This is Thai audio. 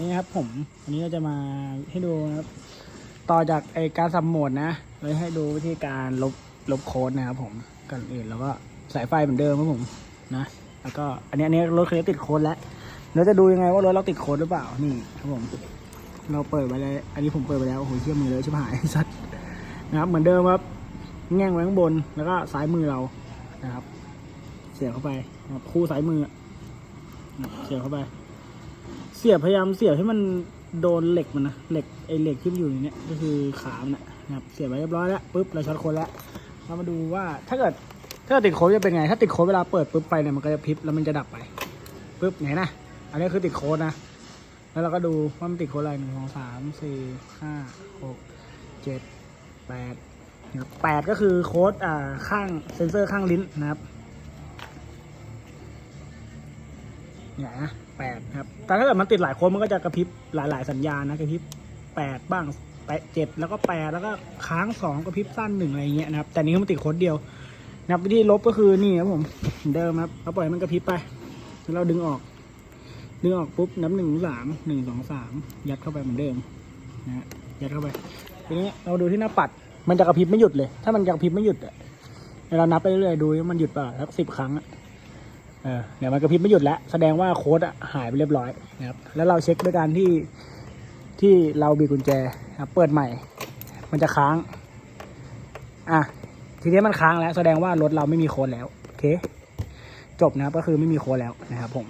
นี่ครับผมวันนี้เราจะมาให้ดูนะครับ ต่อจากไอการสับโหมดนะเราให้ดูวิธีการลบลบโค้ดนะครับผมก่อนอื่นเราก็สายไฟเหมือนเดิมครับผมนะแล้วก็อันนี้อันนี้รถเคันนี้ติดโค้ดแล้วเราจะดูยังไงว่ารถเราติดโค้ดหรือเปล่านี่ครับผม เราเปิดไว้เลยอันนี้ผมเปิดไปแล้วโอ้โหเชี่ยมือเลยชิบหายสัตว์นะครับ เหมือนเดิมครับแง่งไว้ข้างบนแล้วก็ซ้ายมือเรานะครับ เสียบเข้าไปนะครับคู่ซ้ายมือเสียบเข้าไป เสียบพยายามเสียบให้มันโดนเหล็กมันนะเหล็กไอเหล็กที่มันอยู่ในเนี้ยก็คือขามันนะนะครับเสียบไว้เรียบร้อยแล้วปุ๊บเราช็อตโค้ดแล้วเรามาดูว่าถ้าเกิดถ้าเกิดติดโค้ดจะเป็นไง ถ้าติดโค้ดเวลาเปิดปุ๊บไฟเนี่ยมันก็จะพริบแล้วมันจะดับไปปุ๊บไหนนะอันนี้คือติดโค้ดนะ แล้วเราก็ดูว่ามันติดโค้ดอะไรหนึ่งสองสามสี่ห้าหกเจ็ดแปดนะครับแปดก็คือโค้ดอ่าข้างเซนเซอร์ข้างลิ้นนะครับ เนี่ยนะแปดครับ แต่ถ้าเกิดมันติดหลายโค้ดมันก็จะกระพริบหลาย ๆ สัญญาณนะกระพริบแปดบ้างแปดเจ็ดแล้วก็แปดแล้วก็ค้างสองกระพริบสั้นหนึ่งอะไรเงี้ยนะครับ แต่นี้มันติดโค้ดเดียวนะครับวิธีลบก็คือนี่ครับผมเดิมครับเราปล่อยมันกระพริบไปแล้วเราดึงออกดึงออกปุ๊บนับหนึ่งสามหนึ่งสองสามยัดเข้าไปเหมือนเดิมนะฮะยัดเข้าไปทีนี้เราดูที่หน้าปัดมันจะกระพริบไม่หยุดเลย ถ้ามันกระพริบไม่หยุดอะเวลานับไปเรื่อยๆดูว่ามันหยุดเปล่าสักสิบครั้งอะ เออเนี่ยมันกระพริบไม่หยุดแล้ว แสดงว่าโค้ดอะหายไปเรียบร้อยนะครับแล้วเราเช็คด้วยการที่ที่เราบีกุญแจครับเปิดใหม่ มันจะค้าง อะทีนี้มันค้างแล้ว แสดงว่ารถเราไม่มีโค้ดแล้วโอเค จบนะครับก็คือไม่มีโค้ดแล้วนะครับผม